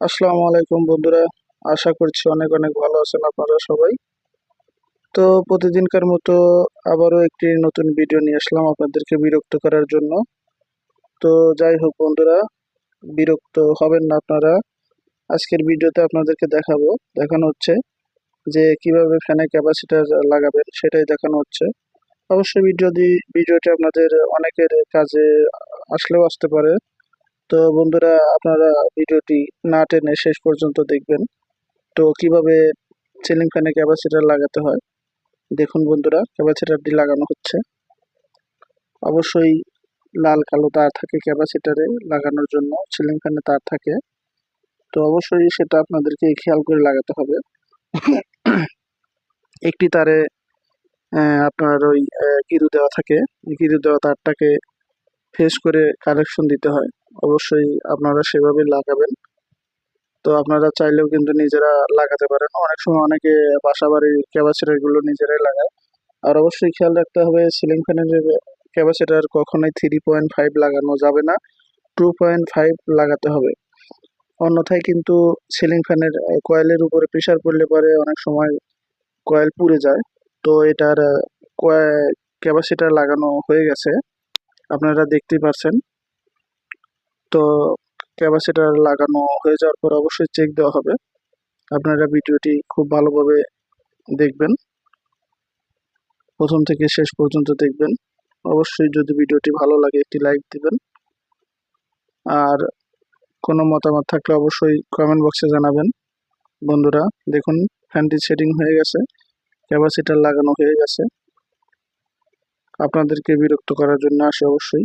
আসসালামু আলাইকুম বন্ধুরা। আশা করছি অনেক অনেক ভালো আছেন আপনারা সবাই। তো প্রতিদিনকার মতো আবারও একটি নতুন ভিডিও নিয়ে আসলাম আপনাদেরকে বিরক্ত করার জন্য। তো যাই হোক বন্ধুরা, বিরক্ত হবেন না আপনারা। আজকের ভিডিওতে আপনাদেরকে দেখাবো। দেখানো হচ্ছে যে কীভাবে ফ্যানে ক্যাপাসিটার লাগাবেন সেটাই দেখানো হচ্ছে। অবশ্যই ভিডিও দি ভিডিওটি আপনাদের অনেকের কাজে আসলেও আসতে পারে। তো বন্ধুরা, আপনারা ভিডিওটি না টেনে শেষ পর্যন্ত দেখবেন। তো কীভাবে সিলিং ফ্যানে ক্যাপাসিটার লাগাতে হয়, দেখুন বন্ধুরা ক্যাপাসিটারটি লাগানো হচ্ছে। অবশ্যই লাল কালো তার থাকে ক্যাপাসিটারে লাগানোর জন্য সিলিং ফ্যানে তার থাকে। তো অবশ্যই সেটা আপনাদেরকে খেয়াল করে লাগাতে হবে। একটি তারে আপনার ওই গিরু দেওয়া থাকে। গিরু দেওয়া তারটাকে ফেস করে কানেকশন দিতে হয়। অবশ্যই আপনারা সেভাবে লাগাবেন। তো আপনারা চাইলেও কিন্তু নিজেরা লাগাতে পারেন। অনেক সময় অনেকে বাসা বাড়ির ক্যাপাসিটারগুলো নিজেরাই লাগায়। আর অবশ্যই খেয়াল রাখতে হবে সিলিং ফ্যানের ক্যাপাসিটার কখনোই থ্রি পয়েন্ট ফাইভ লাগানো যাবে না। টু পয়েন্ট ফাইভ লাগাতে হবে। অন্যথায় কিন্তু সিলিং ফ্যানের কয়েলের উপরে প্রেশার পড়লে পরে অনেক সময় কয়েল পুড়ে যায়। তো এটার ক্যাপাসিটার লাগানো হয়ে গেছে। আপনারা দেখতেই পারছেন। তো ক্যাপাসিটার লাগানো হয়ে যাওয়ার পর অবশ্যই চেক দেওয়া হবে। আপনারা ভিডিওটি খুব ভালোভাবে দেখবেন। প্রথম থেকে শেষ পর্যন্ত দেখবেন। অবশ্যই যদি ভিডিওটি ভালো লাগে একটি লাইক দিবেন। আর কোনো মতামত থাকলে অবশ্যই কমেন্ট বক্সে জানাবেন। বন্ধুরা, দেখুন ফ্যানটি সেটিং হয়ে গেছে। ক্যাপাসিটার লাগানো হয়ে গেছে। আপনাদেরকে বিরক্ত করার জন্য আসে অবশ্যই।